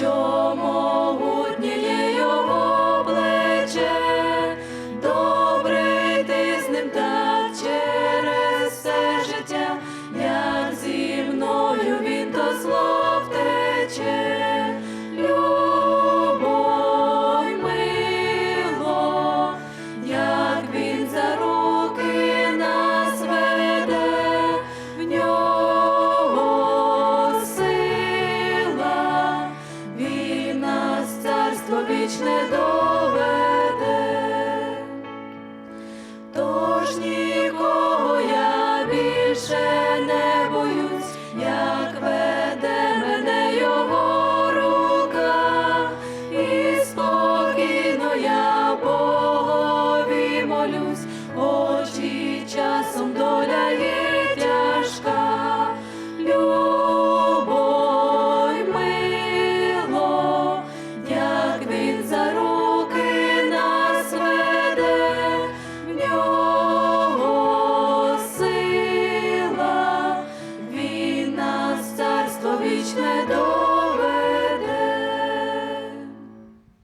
чому. ніч не доведе, тож нікого я більше не боюсь, як веде мене його рука, і спокійно я Богові молюсь, очі час. Idźmy do